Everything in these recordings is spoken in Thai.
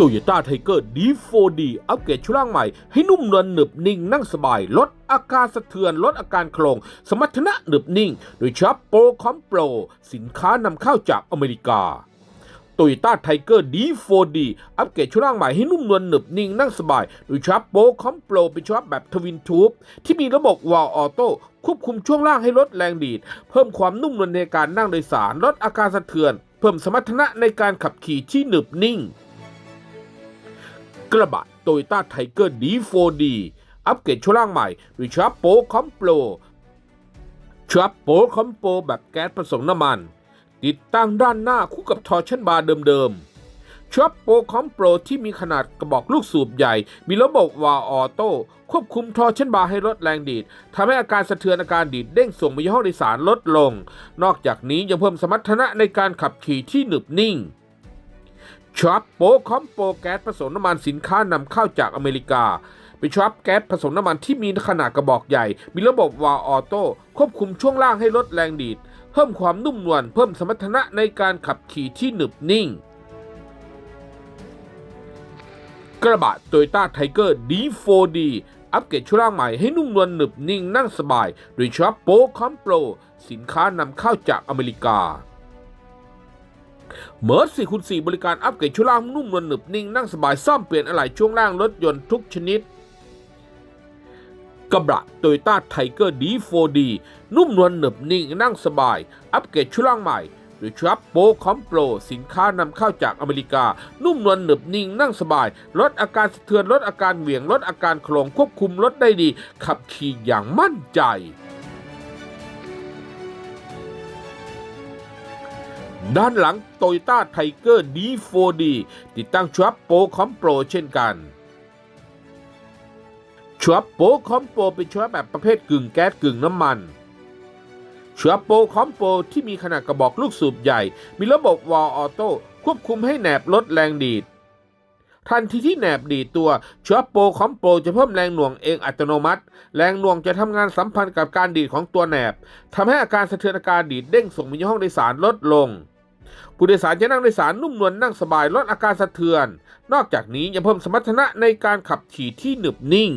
โตโยต้าไทเกอร์ D4D อัปเกรดชุดล่างใหม่ ให้นุ่มนวลหนึบนิ่งนั่งสบาย ลดอาการสะเทือน ลดอาการโครงสมรรถนะหนึบนิ่ง โดยเฉพาะโปรคอมโปร สินค้านำเข้าจากอเมริกาโตโยต้าไทเกอร์ D4D อัปเกรดชุดล่างใหม่ให้นุ่มนวลหนึบนิ่งนั่งสบาย โดยเฉพาะโปรคอมโปรเป็นชุดแบบทวินทูบที่มีระบบวาล์ออโต้ควบคุมช่วงล่างให้ลดแรงดีด เพิ่มความนุ่มนวลในการนั่งโดยสาร ลดอาการสะเทือน เพิ่มสมรรถนะในการขับขี่ที่หนึบนิ่ง กระบะโตโยต้าไทเกอร์ D4D อัปเกรดชุดล่างใหม่โดยชาร์ปโปคอมโปรชาร์ปโปคอมโปแบบแก๊สผสมน้ำมัน ติดตั้งด้านหน้าคู่กับทอร์ชันบาร์เดิมๆชาร์ปโปคอมโปรที่มีขนาดกระบอกลูกสูบใหญ่ มีระบบวาล์วออโต้ควบคุมทอร์ชันบาร์ให้ลดแรงดีดทำให้อาการสะเทือนอาการดีดเด้งส่งไปยังห้องโดยสารลดลง นอกจากนี้ยังเพิ่มสมรรถนะในการขับขี่ที่หนึบนิ่ง ช็อปโปคอมโปแก๊สผสมน้ำมันสินค้านำเข้าจากอเมริกา เป็นช็อปแก๊สผสมน้ำมันที่มีขนาดกระบอกใหญ่ มีระบบวาล์วออโต้ควบคุมช่วงล่างให้ลดแรงดีด เพิ่มความนุ่มนวลเพิ่มสมรรถนะในการขับขี่ที่หนึบนิ่ง กระบะโตโยต้าไทเกอร์ D4D อัปเกรดชุดล่างใหม่ให้นุ่มนวลหนึบนิ่งนั่งสบาย โดยช็อปโปคอมโปสินค้านำเข้าจากอเมริกา เมิร์สี่คูณ4บริการอัปเกรดชุดล่างนุ่มนวลหนึบนิ่งนั่งสบายซ่อมเปลี่ยนอะไหล่ช่วงล่างรถยนต์ทุกชนิดกระบะโตโยต้าไทเกอร์ D4D นุ่มนวลหนึบนิ่งนั่งสบาย อัปเกรดชุดล่างใหม่โดยชับโปคอมโปรสินค้านำเข้าจากอเมริกา นุ่มนวลหนึบนิ่งนั่งสบาย ลดอาการสะเทือนลดอาการเหวี่ยงลดอาการโครงควบคุมรถได้ดี ขับขี่อย่างมั่นใจ ด้านหลัง Toyota Tiger D4D ติดตั้งชับโปคอมโปรเช่นกันชับโปคอมโปเป็นชับแบบประเภทกึ่งแก๊สกึ่งน้ำมันชับโปคอมโปที่มีขนาดกระบอกลูกสูบใหญ่ มีระบบวอล์ออโต้ควบคุมให้แหนบลดแรงดีด ทันทีที่แหนบดีตัวเชับโปรคอมโปรจะเพิ่มแรงหน่วงเองอัตโนมัติ แรงหน่วงจะทำงานสัมพันธ์กับการดีดของตัวแหนบทำให้อาการสะเทือนอาการดีดเด้งส่งไปยังห้องโดยสารลดลง ผู้โดยสารจะนั่งโดยสารนุ่มนวลนั่งสบายลดอาการสะเทือน นอกจากนี้ยังเพิ่มสมรรถนะในการขับขี่ที่หนึบนิ่ง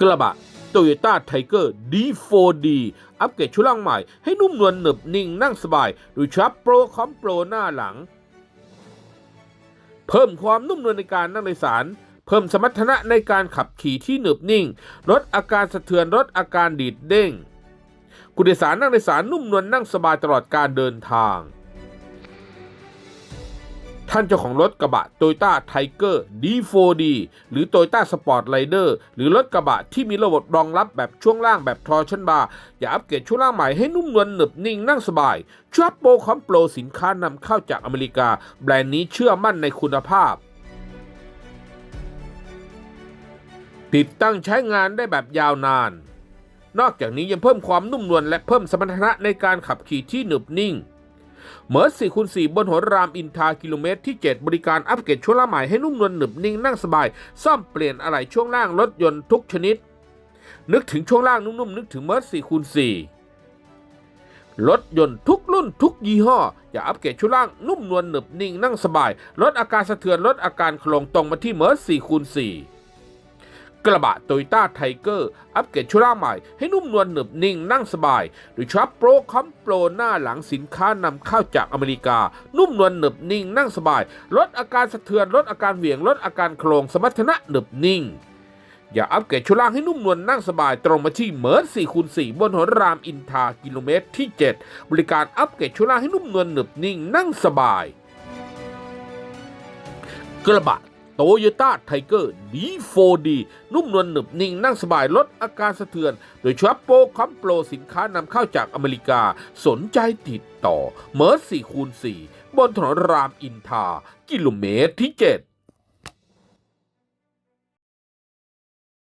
กระบะ Toyota Tiger D4D อัปเกรดชุดล่างใหม่ให้นุ่มนวลหนึบนิ่งนั่งสบายดยชับโปรคอมโปรหน้าหลัง เพิ่มความนุ่มนวลในการนั่งโดยสาร เพิ่มสมรรถนะในการขับขี่ที่หนึบนิ่ง ลดอาการสะเทือนลดอาการดีดเด้งผู้โดยสารนั่งโดยสารนุ่มนวลนั่งสบายตลอดการเดินทาง ท่านเจ้าของรถกระบะ Toyota Tiger D4D หรือ Toyota Sport Rider หรือรถกระบะที่มีระบบรองรับแบบช่วงล่างแบบ torsion bar อย่าอัปเกรดช่วงล่างใหม่ให้นุ่มนวลหนึบนิ่งนั่งสบายชัวโปรคอมโปรสินค้านำเข้าจากอเมริกา แบรนด์นี้เชื่อมั่นในคุณภาพ ติดตั้งใช้งานได้แบบยาวนาน นอกจากนี้ยังเพิ่มความนุ่มนวลและเพิ่มสมรรถนะในการขับขี่ที่หนึบนิ่ง เมิร์สี่คูณ4บนหัวรามอินทรากิโลเมตรที่ 7 บริการอัปเกรดช่วงล่างใหม่ให้นุ่มนวลหนึบนิ่งนั่งสบาย ซ่อมเปลี่ยนอะไหล่ช่วงล่างรถยนต์ทุกชนิด นึกถึงช่วงล่างนุ่มๆนึกถึงเมิร์สี่คูณ4รถยนต์ทุกรุ่นทุกยี่ห้อ อย่าอัปเกรดช่วงล่างนุ่มนวลหนึบนิ่งนั่งสบายลดอาการสะเทือนลดอาการโครงตรงมาที่เมิร์สี่คูณ4 กระบะโตโยต้าไทเกอร์อัปเกรดชุดล่างใหม่ให้นุ่มนวลหนึบนิ่งนั่งสบาย โดยชับโปรคอมโปรหน้าหลังสินค้านำเข้าจากอเมริกา นุ่มนวลหนึบนิ่งนั่งสบาย ลดอาการสะเทือนลดอาการเหวี่ยงลดอาการโครงสมรรถนะหนึบนิ่งอย่าอัปเกรดชุดล่างให้นุ่มนวลนั่งสบายตรงมาที่เมิร์สี่คูณ4บนหัวรามอินทากิโลเมตรที่ 7 บริการอัปเกรดชุดล่างให้นุ่มนวลหนึบนิ่งนั่งสบาย กระบะ โตโยต้าไทเกอร์บีโฟดีนุ่มนวลหนึบนิ่งนั่งสบายลดอาการสะเทือน โดยชัปโปคอมโปรสินค้านำเข้าจากอเมริกา สนใจติดต่อเมอร์สี่คูณ4บนถนนรามอินทา กิโลเมตรที่7